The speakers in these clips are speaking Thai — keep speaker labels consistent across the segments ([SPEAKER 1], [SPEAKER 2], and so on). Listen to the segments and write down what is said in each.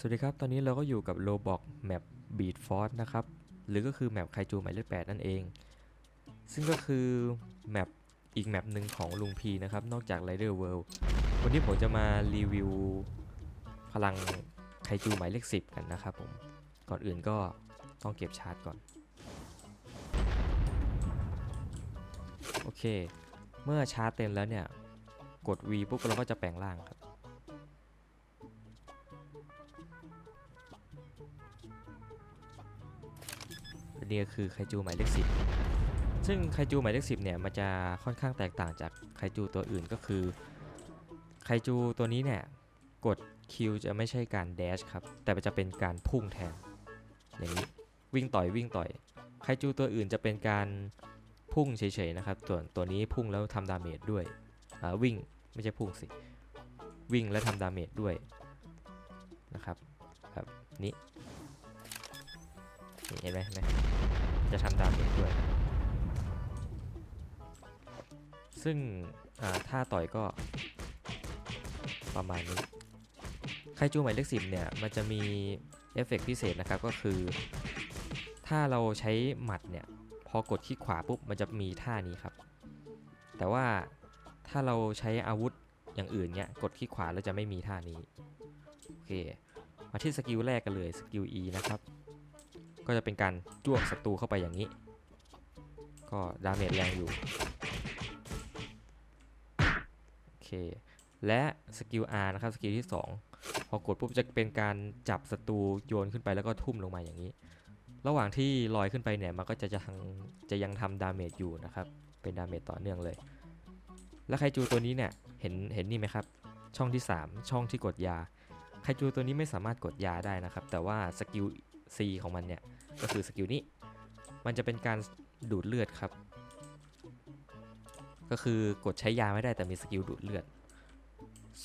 [SPEAKER 1] สวัสดีครับ ตอนนี้เราก็อยู่กับ Roblox Map Beat Force นะครับ หรือก็คือแมปไคจูหมายเลข8นั่นเอง ซึ่งก็คือแมปอีกแมปหนึ่งของลุงพีนะครับ นอกจาก Rider World วันนี้ผมจะมารีวิวพลังไคจูหมายเลข 10 กันนะครับผม ก่อนอื่นก็ต้องเก็บชาร์จก่อน โอเค เมื่อชาร์จเต็มแล้วเนี่ย กด V ปุ๊บเราก็จะแปลงร่างครับ นนี้ก็คือไคจูหมายเลขสิบซึ่งไคจูหมายเลขสิบเนี่ยมันจะค่อนข้างแตกต่างจากไคจูตัวอื่นก็คือไคจูตัวนี้เนี่ยกดคิวจะไม่ใช่การแดชครับ แต่จะเป็นการพุ่งแทน อย่างนี้วิ่งต่อยวิ่งต่อยไคจูตัวอื่นจะเป็นการพุ่งเฉยๆนะครับส่วนตัวนี้พุ่งแล้วทำดาเมจด้วยวิ่งไม่ใช่พุ่งสิ วิ่งและทำดาเมจด้วยนะครับแบบนี้นี่ เห็นไหมเห็นไหมจะทำดาเมจด้วย ซึ่งอ่าถ้าต่อยก็ประมาณนี้ไคจูหมายเลขสิบเนี่ย มันจะมีเอฟเฟกต์พิเศษนะครับก็คือ ถ้าเราใช้หมัดเนี่ย พอกดคลิกขวาปุ๊บ มันจะมีท่านี้ครับ แต่ว่าถ้าเราใช้อาวุธอย่างอื่นเนี่ย กดคลิกขวาแล้วจะไม่มีท่านี้ โอเค มาที่สกิลแรกกันเลย สกิล E นะครับ ก็จะเป็นการจ้วงศัตรูเข้าไปอย่างนี้ ก็ดาเมจแรงอยู่โอเคและสกิล R นะครับสกิลที่ 2 พอกดปุ๊บจะเป็นการจับศัตรูโยนขึ้นไปแล้วก็ทุ่มลงมาอย่างนี้ ระหว่างที่ลอยขึ้นไปเนี่ยมันก็จะจะยังจะยังทำดาเมจอยู่นะครับเป็นดาเมจต่อเนื่องเลย แล้วไคจูตัวนี้เนี่ยเห็นเห็นนี่ไหมครับ ช่องที่ 3 ช่องที่กดยาไคจูตัวนี้ไม่สามารถกดยาได้นะครับ แต่ว่าสกิล C ของมันเนี่ย ก็คือสกิลนี้ มันจะเป็นการดูดเลือดครับ ก็คือกดใช้ยาไม่ได้แต่มีสกิลดูดเลือด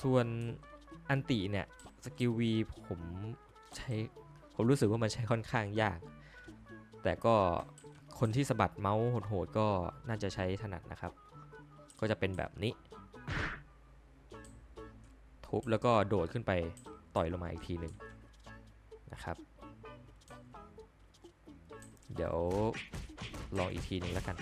[SPEAKER 1] ส่วนอันติเนี่ยสกิล V ผมใช้ผมรู้สึกว่ามันใช้ค่อนข้างยาก แต่ก็คนที่สะบัดเมาส์โหดๆก็น่าจะใช้ถนัดนะครับ ก็จะเป็นแบบนี้ ทุบแล้วก็โดดขึ้นไปต่อยลงมาอีกทีหนึ่งนะครับ เดี๋ยวลองอีกทีหนึ่งแล้วกัน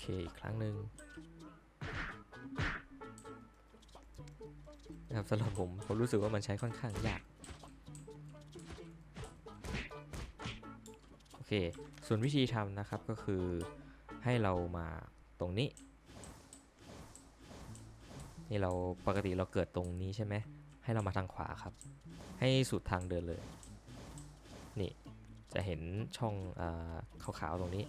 [SPEAKER 1] เคอีกครั้งหนึ่งนะครับสำหรับผม ผมรู้สึกว่ามันใช้ค่อนข้างยาก โอเค ส่วนวิธีทำนะครับก็คือให้เรามาตรงนี้ นี่เราปกติเราเกิดตรงนี้ใช่ไหม ให้เรามาทางขวาครับ ให้สุดทางเดินเลย นี่จะเห็นช่องอขาวๆตรงนี้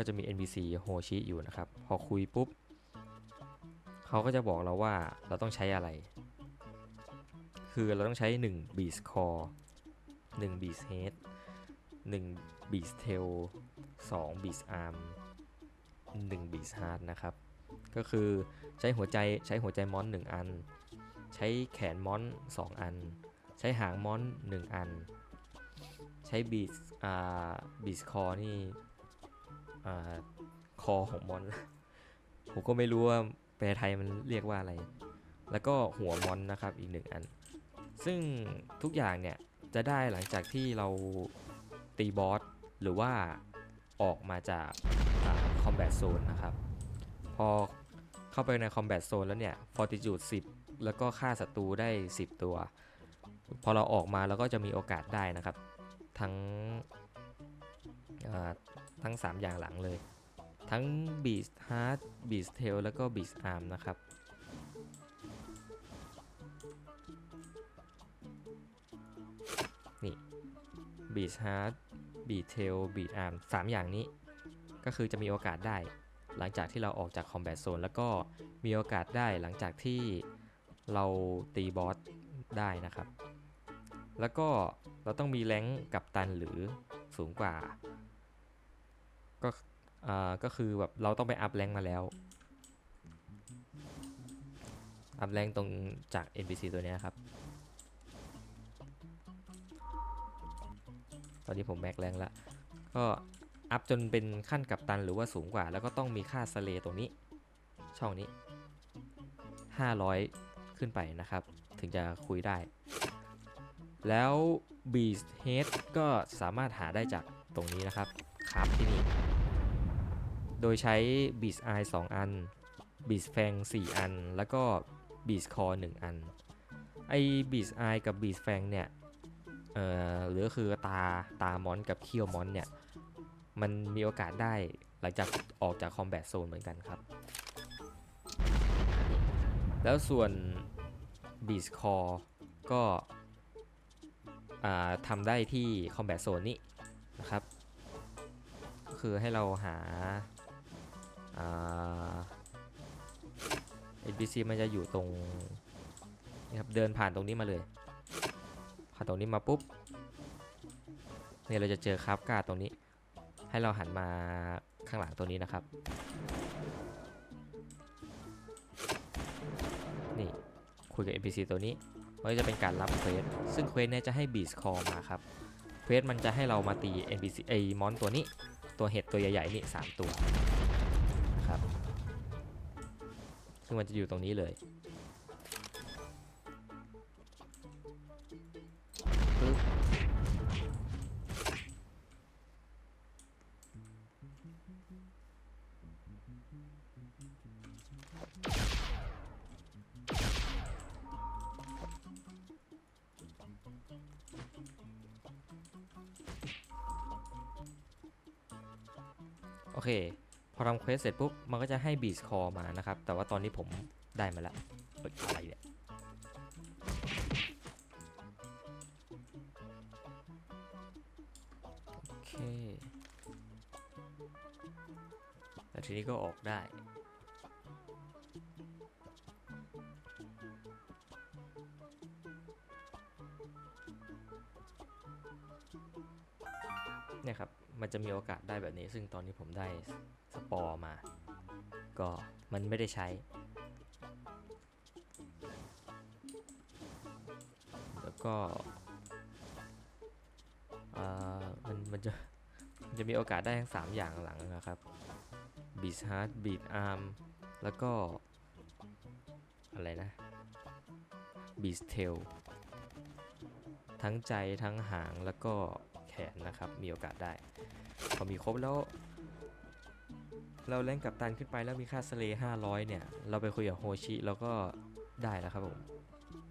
[SPEAKER 1] ก็จะมี NPC โฮชิอยู่นะครับ พอคุยปุ๊บเขาก็จะบอกเราว่าเราต้องใช้อะไร คือเราต้องใช้ 1 Beast Core 1 Beast Head 1 Beast Tail 2 Beast Arm 1 Beast Heart นะครับ ก็คือใช้หัวใจใช้หัวใจมอน 1 อัน ใช้แขนมอน 2 อัน ใช้หางมอน 1 อัน ใช้ Beast อ่า Beast Core นี่ คอของมอน ผมก็ไม่รู้ว่าแปลไทยมันเรียกว่าอะไร แล้วก็หัวมอนนะครับอีกหนึ่งอัน ซึ่งทุกอย่างเนี่ยจะได้หลังจากที่เราตีบอสหรือว่าออกมาจากคอมแบทโซนนะครับ พอเข้าไปในคอมแบทโซนแล้วเนี่ย fortitude 10 แล้วก็ฆ่าศัตรูได้ 10 ตัว พอเราออกมาเราก็จะมีโอกาสได้นะครับ ทั้ง ทั้ง 3 อย่างหลังเลย ทั้ง Beast Heart Beast Tail แล้วก็ Beast Arm นะครับ นี่ Beast Heart Beast Tail Beast Arm 3 อย่างนี้ ก็คือจะมีโอกาสได้ หลังจากที่เราออกจาก Combat Zone แล้วก็มีโอกาสได้หลังจากที่เราตีบอสได้นะครับ แล้วก็เราต้องมีแรงกับตันหรือสูงกว่า ก็อ่าก็คือแบบเราต้องไปอัพแรงมาแล้วอัพแรงตรงจาก NPC ตัวนี้ครับ ตอนนี้ผมแม็กแรงละก็อัพจนเป็นขั้นกับตันหรือว่าสูงกว่า แล้วก็ต้องมีค่าสเลตรงนี้ ช่องนี้ 500 ขึ้นไปนะครับ ถึงจะคุยได้ แล้ว Beast Head ก็สามารถหาได้จากตรงนี้นะครับครับที่นี่ โดยใช้ Beast Eye 2อัน Beast Fang 4อัน แล้วก็ Beast Core 1อัน ไอ้ Beast Eye กับ Beast Fang เนี่ย เอ่อหรือก็คือตาตามอนกับเคียวมอนเนี่ย มันมีโอกาสได้หลังจากออกจากคอมแบทโซนเหมือนกันครับ แล้วส่วน Beast Core ก็อ่าทำได้ที่ Combat Zone นี้นะครับ ก็คือให้เราหา อ่า NPC มันจะอยู่ตรงนี่ครับเดินผ่านตรงนี้มาเลยผ่านตรงนี้มาปุ๊บเนี่ยเราจะเจอคราฟการ์ตรงนี้ ให้เราหันมาข้างหลังตัวนี้นะครับ นี่คุยกับ NPC ตัวนี้มันจะเป็นการรับเควสซึ่งเควสเนี่ยจะให้ Beast Call มาครับเควสมันจะให้เรามาตี NPC ไอ้มอนตัวนี้ ตัวเห็ดตัวใหญ่ๆนี่3ตัว ซึ่งมันจะอยู่ตรงนี้เลยโอเค อทำเควสเสร็จปุ๊บ มันก็จะให้ Beast Call มานะครับ แต่ว่าตอนนี้ผมได้มาแล้วเอ้ยอะไรเนี่ยโอเคแล้วทีนี้ก็ออกได้ เนี่ยครับมันจะมีโอกาสได้แบบนี้ ซึ่งตอนนี้ผมได้สปอร์มา ก็มันไม่ได้ใช้แล้วก็อ่ามันมันจะมันจะมีโอกาสได้ทั้ง 3 อย่างหลังนะครับ Beat Heart Beat Arm แล้วก็ อะไรนะ Beat Tail ทั้งใจทั้งหางแล้วก็ นนะครับ มีโอกาสได้ พอมีครบแล้ว เราเล่นกับตันขึ้นไปแล้วมีค่าสเลย์500เนี่ย เราไปคุยกับโฮชิเราก็ได้แล้วครับผม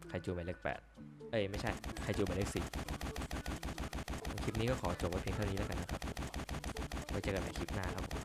[SPEAKER 1] ไคจูหมายเลข8เอ้ยไม่ใช่ไคจูหมายเลข4คลิปนี้ก็ขอจบไว้เพียงเท่านี้แล้วกันนะครับไว้เจอกันในคลิปหน้าครับผม